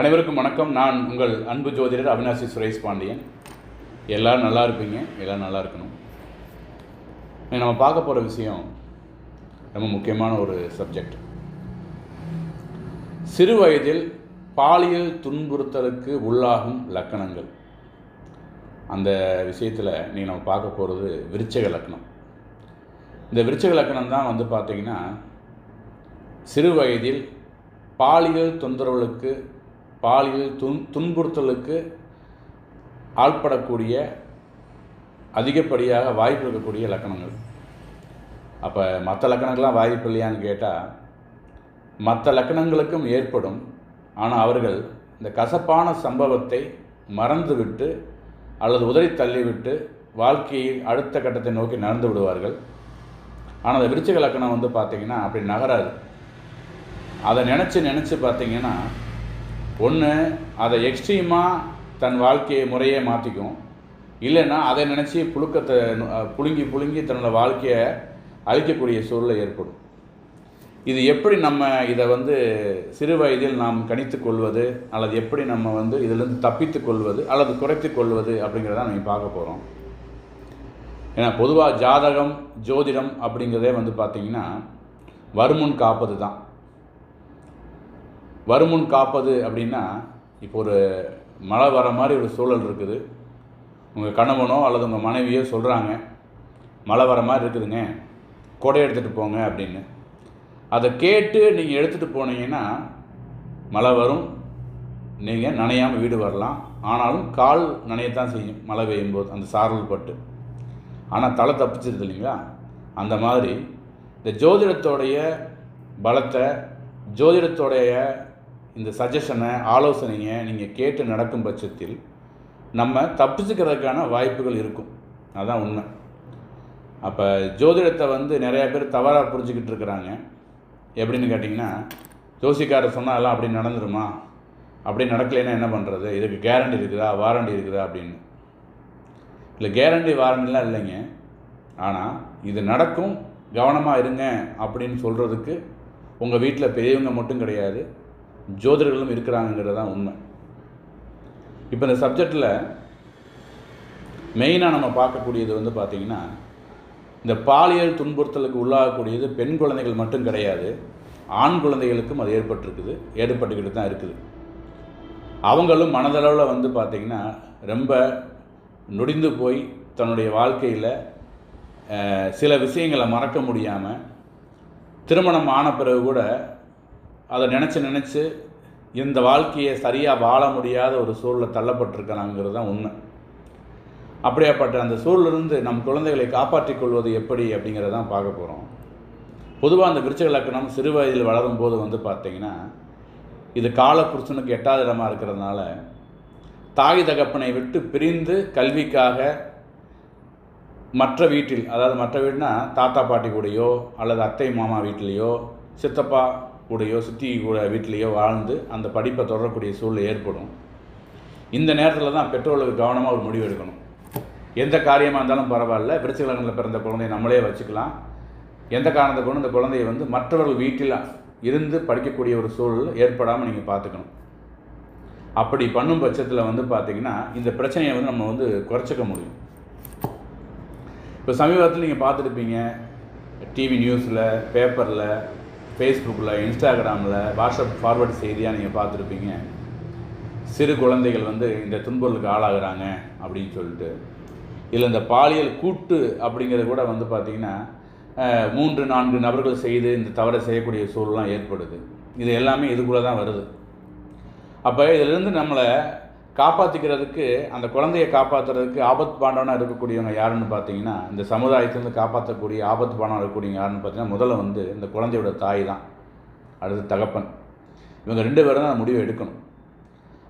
அனைவருக்கும் வணக்கம். நான் உங்கள் அன்பு ஜோதிடர் அவினாசி சுரேஷ் பாண்டியன். எல்லோரும் நல்லா இருப்பீங்க. எல்லோரும் நல்லா இருக்கணும். நம்ம பார்க்க போகிற விஷயம் ரொம்ப முக்கியமான ஒரு சப்ஜெக்ட் சிறு வயதில் பாலியல் துன்புறுத்தலுக்கு உள்ளாகும் லக்கணங்கள். அந்த விஷயத்தில் நீ நம்ம பார்க்க போகிறது விருச்சக லக்கணம். இந்த விருச்சக லக்கணம் தான் வந்து பார்த்திங்கன்னா சிறு வயதில் பாலியல் தொந்தரவுகளுக்கு பாலியல் துன் துன்புறுத்தலுக்கு ஆள்படக்கூடிய அதிகப்படியாக வாய்ப்பு இருக்கக்கூடிய லக்கணங்கள். அப்போ மற்ற லக்கணங்கள்லாம் வாய்ப்பு இல்லையான்னு கேட்டால் மற்ற லக்கணங்களுக்கும் ஏற்படும். ஆனால் அவர்கள் இந்த கசப்பான சம்பவத்தை மறந்துவிட்டு அல்லது உதறி தள்ளிவிட்டு வாழ்க்கையில் அடுத்த கட்டத்தை நோக்கி நடந்து விடுவார்கள். ஆனால் அந்த விருச்சிக லக்கணம் வந்து பார்த்திங்கன்னா அப்படி நகராது. அதை நினச்சி நினச்சி பார்த்தீங்கன்னா ஒன்று அதை எக்ஸ்ட்ரீமாக தன் வாழ்க்கையை முறையே மாற்றிக்கும் இல்லைன்னா அதை நினச்சி புழுக்கத்தை புழுங்கி புழுங்கி தன்னோட வாழ்க்கையை அழிக்கக்கூடிய சூழ்நிலை ஏற்படும். இது எப்படி நம்ம இதை வந்து சிறு வயதில் நாம் கணித்து கொள்வது அல்லது எப்படி நம்ம வந்து இதிலிருந்து தப்பித்து கொள்வது அல்லது குறைத்து கொள்வது அப்படிங்கிறத நம்ம பார்க்க போகிறோம் ஏன்னா பொதுவாக ஜாதகம் ஜோதிடம் அப்படிங்கிறதே வந்து பார்த்திங்கன்னா வருமுன் காப்பது தான் வருமுன் காப்பது அப்படின்னா இப்போ ஒரு மழை வர மாதிரி ஒரு சூழல் இருக்குது. உங்கள் கணவனோ அல்லது உங்கள் மனைவியோ சொல்கிறாங்க மழை வர மாதிரி இருக்குதுங்க. கொடை எடுத்துகிட்டு போங்க அப்படின்னு. அதை கேட்டு நீங்கள் எடுத்துகிட்டு போனீங்கன்னா மழை வரும். நீங்கள் நனையாமல் வீடு வரலாம். ஆனாலும் கால் நனையத்தான் செய்யும் மழை பெய்யும் போது அந்த சாரல் பட்டு. ஆனால் தலை தப்பிச்சிருது இல்லைங்களா? அந்த மாதிரி இந்த ஜோதிடத்தோடைய பலத்தை ஜோதிடத்தோடைய இந்த சஜஷனை ஆலோசனையை நீங்கள் கேட்டு நடக்கும் பட்சத்தில் நம்ம தப்பிச்சுக்கிறதுக்கான வாய்ப்புகள் இருக்கும். அதான் உண்மை. அப்போ ஜோதிடத்தை வந்து நிறையா பேர் தவறாக புரிஞ்சுக்கிட்டு இருக்கிறாங்க. எப்படின்னு கேட்டிங்கன்னா ஜோசிக்காரர் சொன்னால் எல்லாம் அப்படி நடந்துருமா? அப்படி நடக்கலைன்னா என்ன பண்ணுறது இதுக்கு கேரண்டி இருக்குதா? வாரண்டி இருக்குதா? அப்படின்னு. இல்லை கேரண்டி வாரண்டிலாம் இல்லைங்க. ஆனால் இது நடக்கும். கவனமாக இருங்க அப்படின்னு சொல்கிறதுக்கு உங்கள் வீட்டில் பெரியவங்க மட்டும் கிடையாது. ஜோதிடர்களும் இருக்கிறாங்கங்கிறது தான் உண்மை. இப்போ இந்த சப்ஜெக்டில் மெயினாக நம்ம பார்க்கக்கூடியது வந்து பார்த்திங்கன்னா இந்த பாலியல் துன்புறுத்தலுக்கு உள்ளாகக்கூடியது பெண் குழந்தைகள் மட்டும் கிடையாது ஆண் குழந்தைகளுக்கும் அது ஏற்பட்டிருக்குது ஏற்பட்டுக்கிட்டு தான் இருக்குது. அவங்களும் மனதளவில் வந்து பார்த்திங்கன்னா ரொம்ப நொடிந்து போய் தன்னுடைய வாழ்க்கையில் சில விஷயங்களை மறக்க முடியாமல் திருமணம் ஆன பிறகு கூட அதை நினச்சி நினச்சி இந்த வாழ்க்கையை சரியாக வாழ முடியாத ஒரு சூழலை தள்ளப்பட்டிருக்கிறாங்கிறது தான் உண்மை. அப்படியாப்பட்ட அந்த சூழலிருந்து நம் குழந்தைகளை காப்பாற்றிக் கொள்வது எப்படி அப்படிங்கிறத தான் பார்க்க போகிறோம் பொதுவாக அந்த விருச்சக லக்கணம் சிறு வயதில் வளரும் போது வந்து பார்த்திங்கன்னா இது காலப்புருஷனுக்கு எட்டாவது இடமாக இருக்கிறதுனால தாய் தகப்பனை விட்டு பிரிந்து கல்விக்காக மற்ற வீட்டில் அதாவது மற்ற வீடுனா தாத்தா பாட்டி கூடயோ அல்லது அத்தை மாமா வீட்டிலேயோ சித்தப்பா கூடயோ சுற்றி கூட வீட்டிலேயோ வாழ்ந்து அந்த படிப்பை தொடரக்கூடிய சூழ்நிலை ஏற்படும். இந்த நேரத்தில் தான் பெற்றோர்களுக்கு கவனமாக ஒரு முடிவு எடுக்கணும். எந்த காரியமாக இருந்தாலும் பரவாயில்ல. விருச்சிகலங்களில் பிறந்த குழந்தைய நம்மளே வச்சுக்கலாம். எந்த காரணத்தை கொண்டு இந்த குழந்தைய வந்து மற்றவர்கள் வீட்டில் இருந்து படிக்கக்கூடிய ஒரு சூழல் ஏற்படாமல் நீங்கள் பார்த்துக்கணும். அப்படி பண்ணும் பட்சத்தில் வந்து பார்த்தீங்கன்னா இந்த பிரச்சனையை வந்து நம்ம வந்து குறைச்சிக்க முடியும். இப்போ சமீபத்தில் நீங்கள் பார்த்துருப்பீங்க. டிவி நியூஸில் பேப்பரில் ஃபேஸ்புக்கில் இன்ஸ்டாகிராமில் வாட்ஸ்அப் ஃபார்வர்டு செய்தியாக நீங்கள் பார்த்துருப்பீங்க. சிறு குழந்தைகள் வந்து இந்த துன்புறுக்கு ஆளாகிறாங்க அப்படின்னு சொல்லிட்டு. இதில் இந்த பாலியல் கூட்டு அப்படிங்கிறது கூட வந்து பார்த்திங்கன்னா மூன்று நான்கு நபர்கள் செய்து இந்த தவறை செய்யக்கூடிய சூழலாம் ஏற்படுது. இது எல்லாமே இதுக்குள்ளே தான் வருது. அப்போ இதிலிருந்து நம்மளை காப்பாற்றிக்கிறதுக்கு அந்த குழந்தையை காப்பாற்றுறதுக்கு ஆபத்து பாண்டவனாக இருக்கக்கூடியவங்க யாருன்னு பார்த்தீங்கன்னா இந்த சமுதாயத்திலேருந்து காப்பாற்றக்கூடிய ஆபத்து பாண்டவனாக இருக்கக்கூடியவங்க யாருன்னு பார்த்தீங்கன்னா முதல்ல வந்து இந்த குழந்தையோட தாய் தான். அடுத்து தகப்பன். இவங்க ரெண்டு பேரும் தான் முடிவு எடுக்கணும்.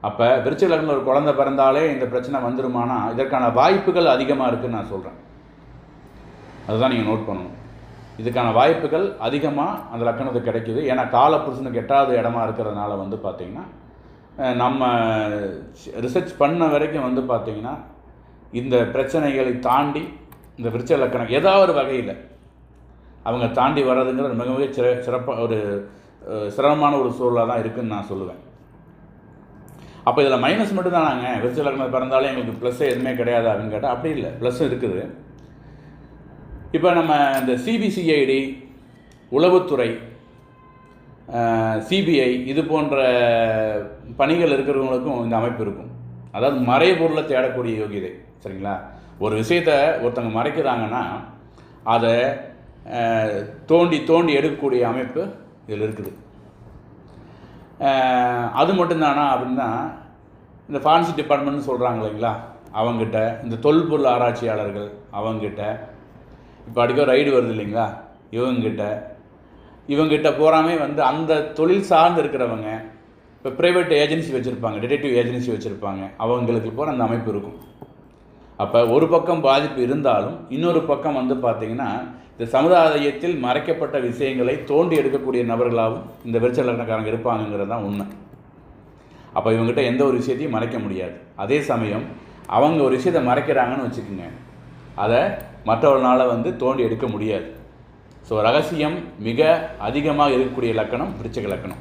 அப்போ விருச்சிகலக்கில் ஒரு குழந்தை பிறந்தாலே இந்த பிரச்சனை வந்துருமானா இதற்கான வாய்ப்புகள் அதிகமாக இருக்குதுன்னு நான் சொல்கிறேன் அதுதான் நீங்கள் நோட் பண்ணணும். இதுக்கான வாய்ப்புகள் அதிகமாக அந்த லக்கணத்துக்கு கிடைக்குது. ஏன்னா காலப்புருஷனுக்கு எட்டாவது இடமா இருக்கிறதுனால வந்து பார்த்திங்கன்னா நம்ம ரிசர்ச் பண்ண வரைக்கும் வந்து பார்த்திங்கன்னா இந்த பிரச்சனைகளை தாண்டி இந்த விருச்ச லக்கணம் ஏதாவது ஒரு வகையில் அவங்க தாண்டி வர்றதுங்கிறது மிக மிக சிற சிறப்பாக ஒரு சிரமமான ஒரு சூழலாக தான் இருக்குதுன்னு நான் சொல்லுவேன். அப்போ இதில் மைனஸ் மட்டும் தானாங்க விருச்ச லக்னம் பிறந்தாலே எங்களுக்கு ப்ளஸ்ஸே எதுவுமே கிடையாது அப்படின்னு கேட்டால் அப்படி இல்லை. ப்ளஸ்ஸும் இருக்குது. இப்போ நம்ம இந்த சிபிசிஐடி உளவுத்துறை சிபிஐ இது போன்ற பணிகள் இருக்கிறவங்களுக்கும் இந்த அமைப்பு இருக்கும். அதாவது மறைபொருளை தேடக்கூடிய யோகியதை சரிங்களா? ஒரு விஷயத்தை ஒருத்தவங்க மறைக்கிறாங்கன்னா அதை தோண்டி தோண்டி எடுக்கக்கூடிய அமைப்பு இதில் இருக்குது. அது மட்டும்தானா அப்படின்னா இந்த ஃபாரன்சிக் டிபார்ட்மெண்ட்னு சொல்கிறாங்க இல்லைங்களா? அவங்ககிட்ட இந்த தொல்பொருள் ஆராய்ச்சியாளர்கள் அவங்ககிட்ட இப்போ அடிக்க ரைடு வருது இல்லைங்களா? இவங்ககிட்ட இவங்ககிட்ட போகாமே வந்து அந்த தொழில் சார்ந்து இருக்கிறவங்க இப்போ ப்ரைவேட் ஏஜென்சி வச்சுருப்பாங்க டிடெக்டிவ் ஏஜென்சி வச்சுருப்பாங்க அவங்களுக்கு போகிற அந்த அமைப்பு இருக்கும். அப்போ ஒரு பக்கம் பாதிப்பு இருந்தாலும் இன்னொரு பக்கம் வந்து பார்த்திங்கன்னா இந்த சமுதாயத்தில் மறைக்கப்பட்ட விஷயங்களை தோண்டி எடுக்கக்கூடிய நபர்களாகவும் இந்த விருச்ச லக்னக்காரங்க இருப்பாங்கங்கிறது தான் உண்மை. அப்போ இவங்ககிட்ட எந்த ஒரு விஷயத்தையும் மறைக்க முடியாது. அதே சமயம் அவங்க ஒரு விஷயத்தை மறைக்கிறாங்கன்னு வச்சுக்கோங்க. அதை மற்றவர்களால் வந்து தோண்டி எடுக்க முடியாது. ஸோ ரகசியம் மிக அதிகமாக இருக்கக்கூடிய லக்கணம் விருச்சக லக்கணம்.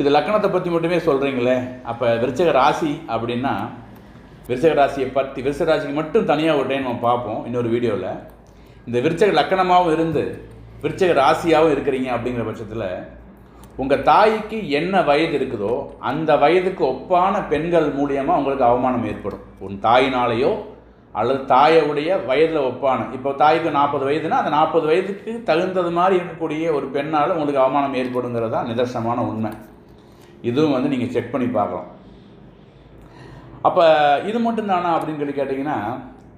இது லக்கணத்தை பற்றி மட்டுமே சொல்கிறீங்களே அப்போ விருச்சக ராசி அப்படின்னா விருச்சக ராசியை பற்றி விருச்சக ராசிக்கு மட்டும் தனியாக ஒரு டைம் நம்ம பார்ப்போம் இன்னொரு வீடியோவில் இந்த விருச்சக லக்கணமாகவும் இருந்து விருச்சக ராசியாகவும் இருக்கிறீங்க அப்படிங்கிற பட்சத்தில் உங்கள் தாய்க்கு என்ன வயது இருக்குதோ அந்த வயதுக்கு ஒப்பான பெண்கள் மூலியமாக உங்களுக்கு அவமானம் ஏற்படும். உன் தாயினாலேயோ அல்லது தாயவுடைய வயதில் ஒப்பான. இப்போ தாய்க்கு நாற்பது வயதுனா அந்த நாற்பது வயதுக்கு தகுந்தது மாதிரி இருக்கக்கூடிய ஒரு பெண்ணால் உங்களுக்கு அவமானம் ஏற்படுங்கிறது தான் நிதர்சனமான உண்மை. இதுவும் வந்து நீங்கள் செக் பண்ணி பார்க்கலாம். அப்போ இது மட்டும் தானா அப்படின்னு சொல்லி கேட்டிங்கன்னா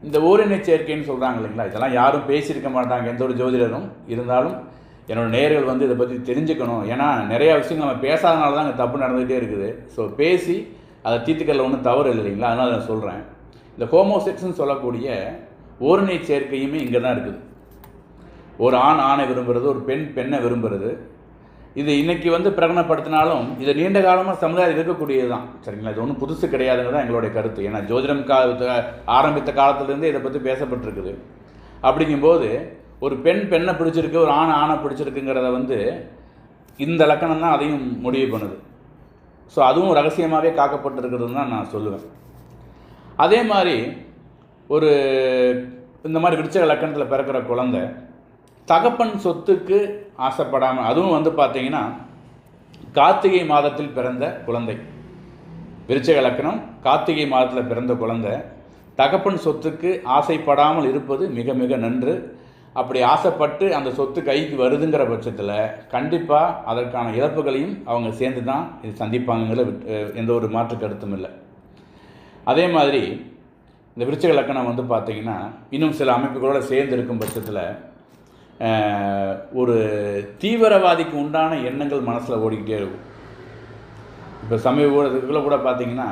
இந்த ஓரினை சேர்க்கைன்னு சொல்கிறாங்க இல்லைங்களா? இதெல்லாம் யாரும் பேசியிருக்க மாட்டாங்க. எந்த ஒரு ஜோதிடரும் இருந்தாலும் என்னோட நேர்கள் வந்து இதை பற்றி தெரிஞ்சுக்கணும். ஏன்னா நிறையா விஷயங்கள் நம்ம பேசாதனால தான் அங்கே தப்பு நடந்துகிட்டே இருக்குது. ஸோ பேசி அதை தீர்த்துக்கல ஒன்றும் தவறு இல்லை இல்லைங்களா? அதனால் நான் சொல்கிறேன் இந்த ஹோமோசெக்ஸ்னு சொல்லக்கூடிய ஓரணி சேர்க்கையுமே இங்கே தான் இருக்குது. ஒரு ஆண் ஆணை விரும்புகிறது ஒரு பெண் பெண்ணை விரும்புகிறது இது இன்னைக்கு வந்து பிரகடனப்படுத்தினாலும் இது நீண்ட காலமாக சமுதாயம் இருக்கக்கூடியது தான். சரிங்களா? இது ஒன்றும் புதுசு கிடையாதுங்க தான் எங்களுடைய கருத்து. ஏன்னா ஜோதிடம் கா ஆரம்பித்த காலத்துலேருந்தே இதை பற்றி பேசப்பட்டிருக்குது. அப்படிங்கும்போது ஒரு பெண் பெண்ணை பிடிச்சிருக்கு ஒரு ஆண் ஆணை பிடிச்சிருக்குங்கிறத வந்து இந்த லக்கணம் தான் அதையும் முடிவு பண்ணுது. ஸோ அதுவும் ரகசியமாகவே காக்கப்பட்டிருக்கிறதுன்னு தான் நான் சொல்லுவேன். அதே மாதிரி ஒரு இந்த மாதிரி விருச்சக லக்கணத்தில் பிறக்கிற குழந்தை தகப்பன் சொத்துக்கு ஆசைப்படாமல் அதுவும் வந்து பார்த்தீங்கன்னா கார்த்திகை மாதத்தில் பிறந்த குழந்தை. விருச்சக லக்கணம் கார்த்திகை மாதத்தில் பிறந்த குழந்தை தகப்பன் சொத்துக்கு ஆசைப்படாமல் இருப்பது மிக மிக நன்று. அப்படி ஆசைப்பட்டு அந்த சொத்து கைக்கு வருதுங்கிற பட்சத்தில் கண்டிப்பாக அதற்கான இழப்புகளையும் அவங்க சேர்ந்து தான் இது சந்திப்பாங்கங்கிற எந்த ஒரு மாற்று கருத்தும் இல்லை. அதே மாதிரி இந்த விருச்சிக லக்கணம் வந்து பார்த்தீங்கன்னா இன்னும் சில அமைப்புகளோடு சேர்ந்து இருக்கும் பட்சத்தில் ஒரு தீவிரவாதிக்கு உண்டான எண்ணங்கள் மனசில் ஓடிக்கிட்டே இருக்கும். இப்போ சமீப கூட கூட பார்த்தீங்கன்னா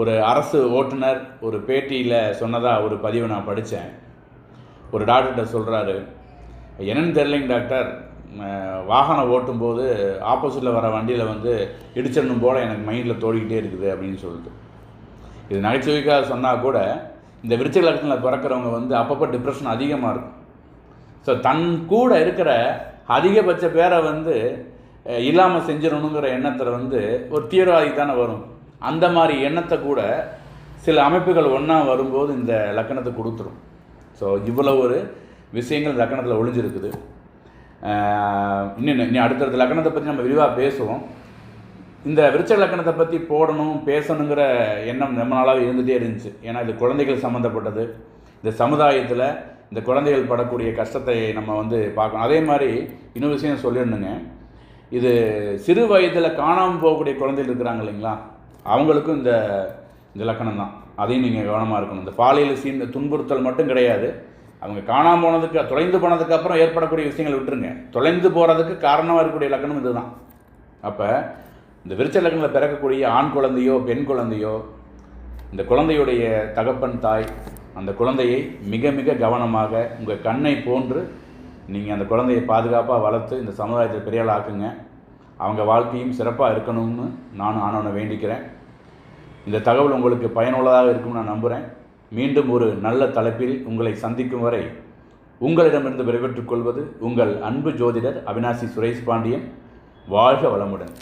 ஒரு அரசு ஓட்டுநர் ஒரு பேட்டியில் சொன்னதாக ஒரு பதிவை நான் படித்தேன் ஒரு டாக்டர்கிட்ட சொல்கிறாரு என்னன்னு தெரிலிங்க டாக்டர். வாகனம் ஓட்டும்போது ஆப்போசிட்டில் வர வண்டியில் வந்து இடிச்சிடணும் போல் எனக்கு மைண்டில் தோடிக்கிட்டே இருக்குது அப்படின்னு சொல்லிட்டு. இது நகைச்சுவைக்காக சொன்னால் கூட இந்த விருச்சிக லக்னத்தில் பிறக்கிறவங்க வந்து அப்பப்போ டிப்ரெஷன் அதிகமாக இருக்கும். ஸோ தன் கூட இருக்கிற அதிகபட்ச பேரை வந்து இல்லாமல் செஞ்சிடணுங்கிற எண்ணத்தில் வந்து ஒரு தீவிரவாதி தானே வரும். அந்த மாதிரி எண்ணத்தை கூட சில அமைப்புகள் ஒன்றா வரும்போது இந்த லக்கணத்தை கொடுத்துரும். ஸோ இவ்வளோ ஒரு விஷயங்கள் லக்கணத்தில் ஒளிஞ்சிருக்குது. இன்னும் இன்னும் அடுத்தடுத்த லக்கணத்தை பற்றி நம்ம விரிவாக பேசுவோம். இந்த விருச்ச லக்கணத்தை பற்றி போடணும் பேசணுங்கிற எண்ணம் ரொம்ப நாளாகவே இருந்துகிட்டே இருந்துச்சு. ஏன்னா இது குழந்தைகள் சம்மந்தப்பட்டது இந்த சமுதாயத்தில் இந்த குழந்தைகள் படக்கூடிய கஷ்டத்தை நம்ம வந்து பார்க்கணும். அதே மாதிரி இன்னொரு விஷயம் சொல்லிடணுங்க. இது சிறு வயதில் காணாமல் போகக்கூடிய குழந்தைகள் இருக்கிறாங்க இல்லைங்களா? அவங்களுக்கும் இந்த இந்த லக்கணம் தான். அதையும் நீங்கள் கவனமாக இருக்கணும். இந்த பாலியல் சீன் துன்புறுத்தல் மட்டும் கிடையாது. அவங்க காணாமல் போனதுக்கு தொலைந்து போனதுக்கப்புறம் ஏற்படக்கூடிய விஷயங்கள் விட்டுருங்க. தொலைந்து போகிறதுக்கு காரணமாக இருக்கக்கூடிய லக்கணம் இதுதான். அப்போ இந்த விருச்ச பிறக்கக்கூடிய ஆண் குழந்தையோ பெண் குழந்தையோ இந்த குழந்தையுடைய தகப்பன் தாய் அந்த குழந்தையை மிக மிக கவனமாக உங்கள் கண்ணை போன்று நீங்கள் அந்த குழந்தையை பாதுகாப்பாக வளர்த்து இந்த சமுதாயத்தை பெரியாளாக்குங்க ஆக்குங்க. அவங்க வாழ்க்கையும் சிறப்பாக இருக்கணும்னு நானும் ஆனவனை வேண்டிக்கிறேன். இந்த தகவல் உங்களுக்கு பயனுள்ளதாக இருக்கும்னு நான் நம்புகிறேன் மீண்டும் ஒரு நல்ல தலைப்பில் உங்களை சந்திக்கும் வரை உங்களிடமிருந்து விடைபெற்றுக் கொள்வது உங்கள் அன்பு ஜோதிடர் அவினாசி சுரேஷ் பாண்டியன். வாழ்க வளமுடன்.